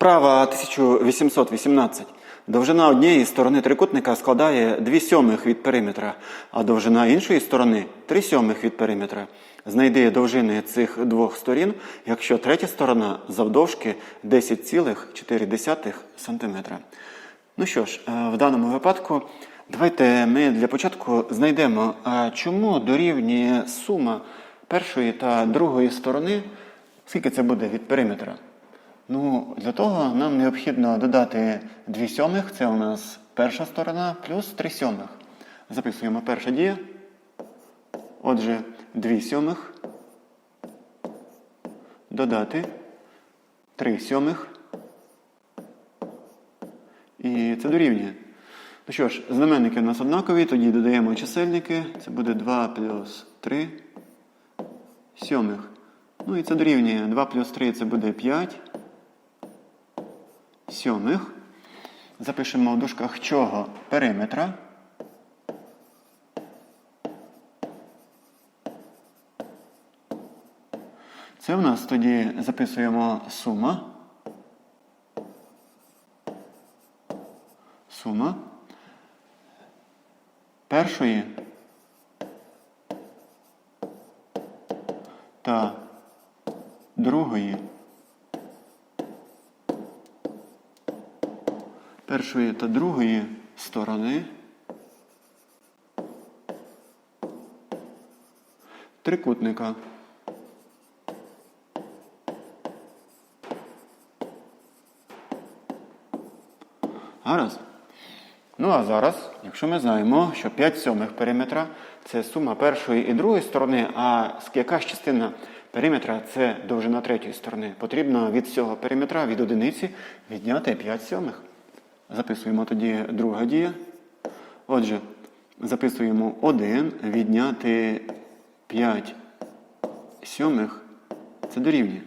Вправа 1818. Довжина однієї сторони трикутника складає 2 сьомих від периметра, а довжина іншої сторони 3 сьомих від периметра. Знайди довжини цих двох сторін, якщо третя сторона завдовжки 10,4 см. Ну що ж, е, в даному випадку давайте ми для початку знайдемо, чому дорівнює сума першої та другої сторони, скільки це буде від периметра. Ну, для того нам необхідно додати 2 сьомих, це у нас перша сторона, плюс 3 сьомих. Записуємо перша дія. Отже, 2 сьомих. Додати 3 сьомих. І це дорівнює. Ну що ж, знаменники у нас однакові, тоді додаємо чисельники. Це буде 2 плюс 3 сьомих. Ну і це дорівнює. 2 плюс 3 це буде 5 сьомих. Запишемо в дужках чого периметра. Це в нас тоді записуємо сума. Сума першої та другої першої та другої сторони трикутника. Гаразд. Ну а зараз, якщо ми знаємо, що 5 сьомих периметра це сума першої і другої сторони, а яка ж частина периметра це довжина третьої сторони, потрібно від всього периметра, від одиниці відняти 5 сьомих. Записуємо тоді друга дія. Отже, записуємо 1 відняти 5 сьомих. Це дорівнює.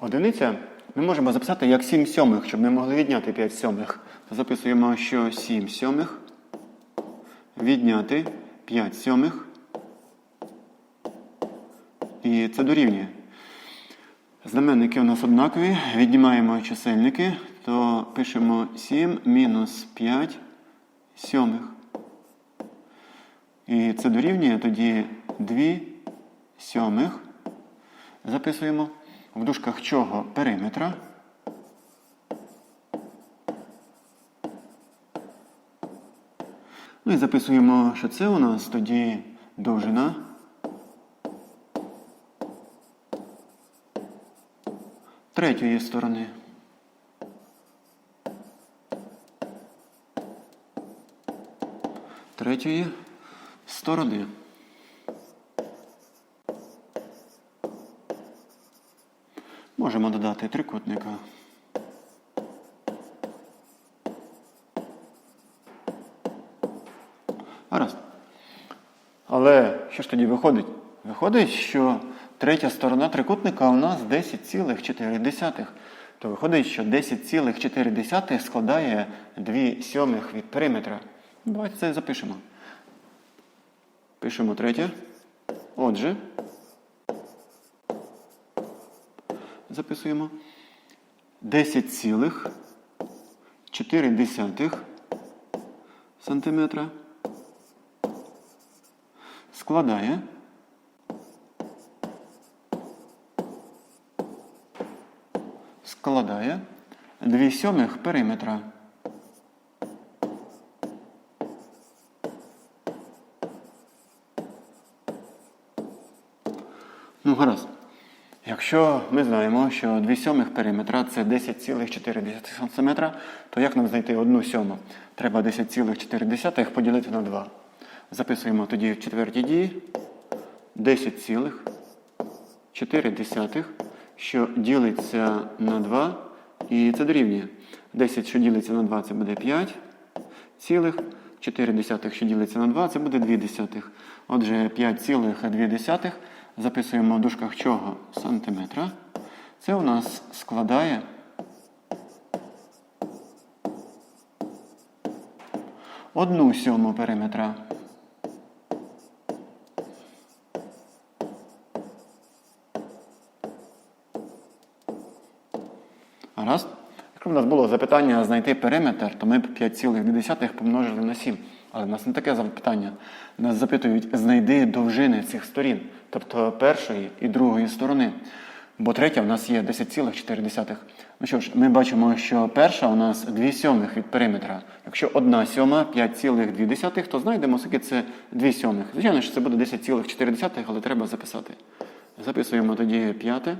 Одиниця ми можемо записати як 7 сьомих, щоб ми могли відняти 5 сьомих. Записуємо, що 7 сьомих відняти 5 сьомих. І це дорівнює. Знаменники у нас однакові. Віднімаємо чисельники, то пишемо 7 мінус 5 сьомих. І це дорівнює тоді 2 сьомих. Записуємо в дужках чого периметра. Ну і записуємо, що це у нас тоді довжина. Третьої сторони. Третьої сторони. Можемо додати трикутника. Гаразд. Але що ж тоді виходить? Виходить, що третя сторона трикутника у нас 10,4. То виходить, що 10,4 складає 2 сьомих від периметра. Давайте це запишемо. Пишемо третє. Отже, записуємо 10,4 сантиметра складає складає 2 сьомих периметра. Ну, гаразд. Якщо ми знаємо, що 2 сьомих периметра це 10,4 см, то як нам знайти 1 сьому? Треба 10,4 поділити на 2. Записуємо тоді в четвертій дії 10,4, що ділиться на 2, і це дорівнює. 10, що ділиться на 2, це буде 5 цілих. 4 що ділиться на 2, це буде 2. Отже, 5,2 десятих записуємо в дужках чого сантиметра. Це у нас складає одну сьому периметра. Гаразд. Якщо б у нас було запитання знайти периметр, то ми б 5,2 помножили на 7. Але в нас не таке запитання. Нас запитують, знайди довжини цих сторін, тобто першої і другої сторони. Бо третя в нас є 10,4. Ну що ж, ми бачимо, що перша у нас 2 сьомих від периметра. Якщо 1 сьома 5,2, то знайдемо, скільки це 2 сьомих. Звичайно, що це буде 10,4, але треба записати. Записуємо тоді п'яте.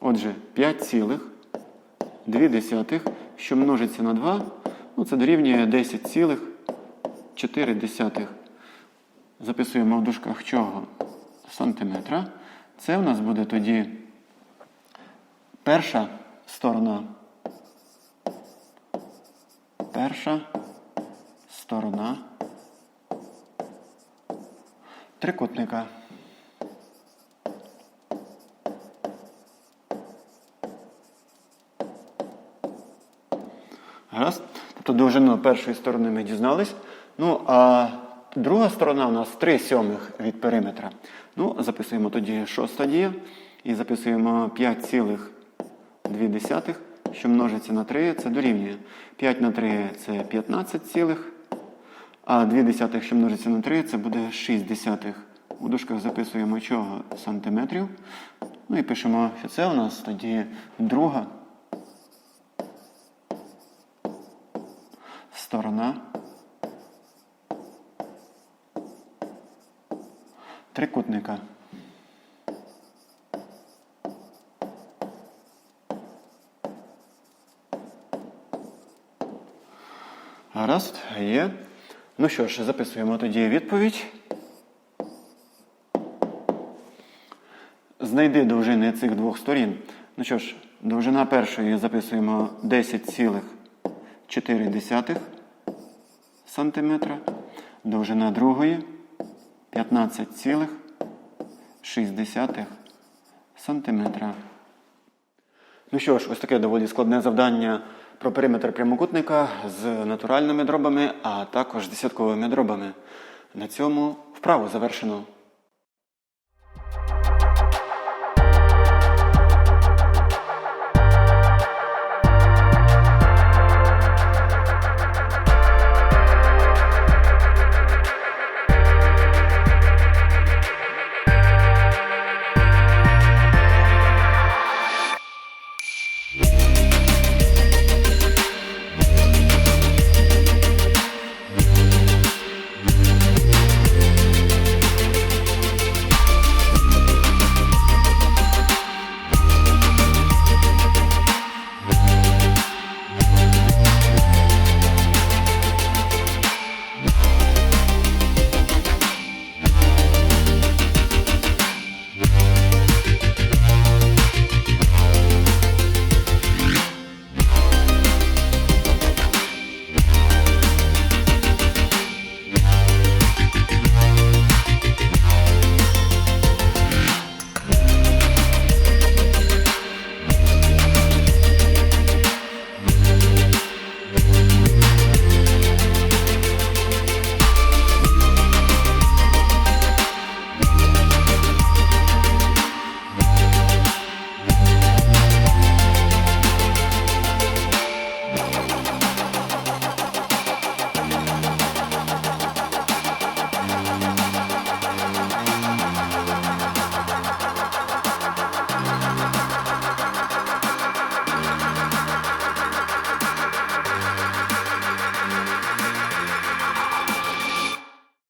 Отже, 5,2, що множиться на 2, ну це дорівнює 10,4. Записуємо в дужках чого? Сантиметра. Це у нас буде тоді перша сторона. Перша сторона трикутника. Гаразд. Тобто довжину першої сторони ми дізнались. Ну, а друга сторона у нас 3 сьомих від периметра. Ну, записуємо тоді шоста дія. І записуємо 5,2, що множиться на 3, це дорівнює. 5 на 3 це 15 цілих. А 2 десятих, що множиться на 3, це буде 6 десятих. У дужках записуємо чого? Сантиметрів. Ну і пишемо, що це у нас тоді друга сторона трикутника. Гаразд, є. Ну що ж, записуємо тоді відповідь. Знайди довжини цих двох сторін. Ну що ж, довжина першої записуємо 10,4 сантиметра. Довжина другої 15,6 сантиметра. Ну що ж, ось таке доволі складне завдання про периметр прямокутника з натуральними дробами, а також з десятковими дробами. На цьому вправу завершено.